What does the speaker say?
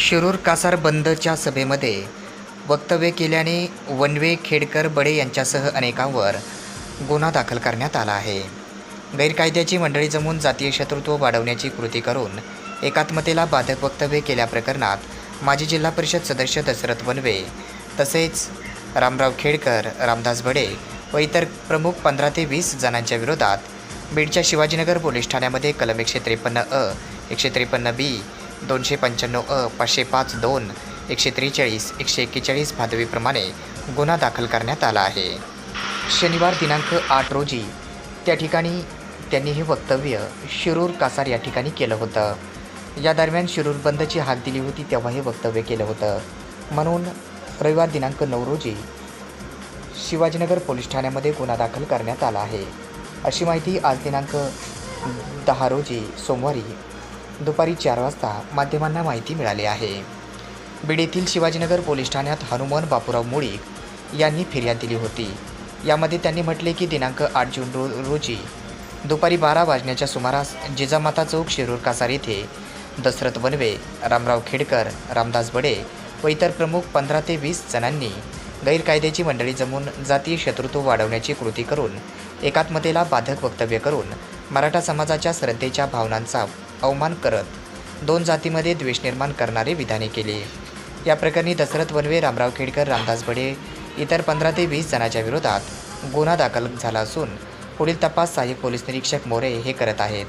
शिरूर कासार बंदच्या सभेमध्ये वक्तव्य केल्याने वनवे खेडकर बडे यांच्यासह अनेकांवर गुन्हा दाखल करण्यात आला आहे. गैरकायद्याची मंडळी जमून जातीय शत्रुत्व वाढवण्याची कृती करून एकात्मतेला बाधक वक्तव्य केल्याप्रकरणात माजी जिल्हा परिषद सदस्य दशरथ वनवे तसेच रामराव खेडकर रामदास बडे व इतर प्रमुख पंधरा ते वीस जणांच्या विरोधात बीडच्या शिवाजीनगर पोलीस ठाण्यामध्ये कलम एकशे त्रेपन्न अ एकशे त्रेपन्न बी दोनशे पंच्याण्णव अ पाचशे पाच दोन एकशे त्रेचाळीस एकशे एक्केचाळीस भादवीप्रमाणे गुन्हा दाखल करण्यात आला आहे. शनिवार दिनांक आठ रोजी त्या ठिकाणी त्यांनी हे वक्तव्य शिरूर कासार या ठिकाणी केलं होतं. या दरम्यान शिरूर बंदची हाक दिली होती तेव्हा हे वक्तव्य केलं होतं. म्हणून रविवार दिनांक नऊ रोजी शिवाजीनगर पोलीस ठाण्यामध्ये गुन्हा दाखल करण्यात आला आहे. अशी माहिती आज दिनांक दहा रोजी सोमवारी दुपारी चार वाजता माध्यमांना माहिती मिळाली आहे. बीड येथील शिवाजीनगर पोलीस ठाण्यात हनुमान बापूराव मुळीक यांनी फिर्याद दिली होती. यामध्ये त्यांनी म्हटले की दिनांक आठ जून रो रोजी दुपारी बारा वाजण्याच्या सुमारास जिजामाता चौक शिरूर कासार येथे दशरथ वनवे रामराव खेडकर रामदास बडे व इतर प्रमुख पंधरा ते वीस जणांनी गैरकायद्याची मंडळी जमून जातीय शत्रुत्व वाढवण्याची कृती करून एकात्मतेला बाधक वक्तव्य करून मराठा समाजाच्या श्रद्धेच्या भावनांचा अवमान करत दोन जातीमध्ये द्वेष निर्माण करणारे विधाने केली. या प्रकरणी दशरथ वनवे रामराव खेडकर रामदास बडे इतर पंधरा ते वीस जणांच्या विरोधात गुन्हा दाखल झाला असून पुढील तपास सहाय्यक पोलीस निरीक्षक मोरे हे करत आहेत.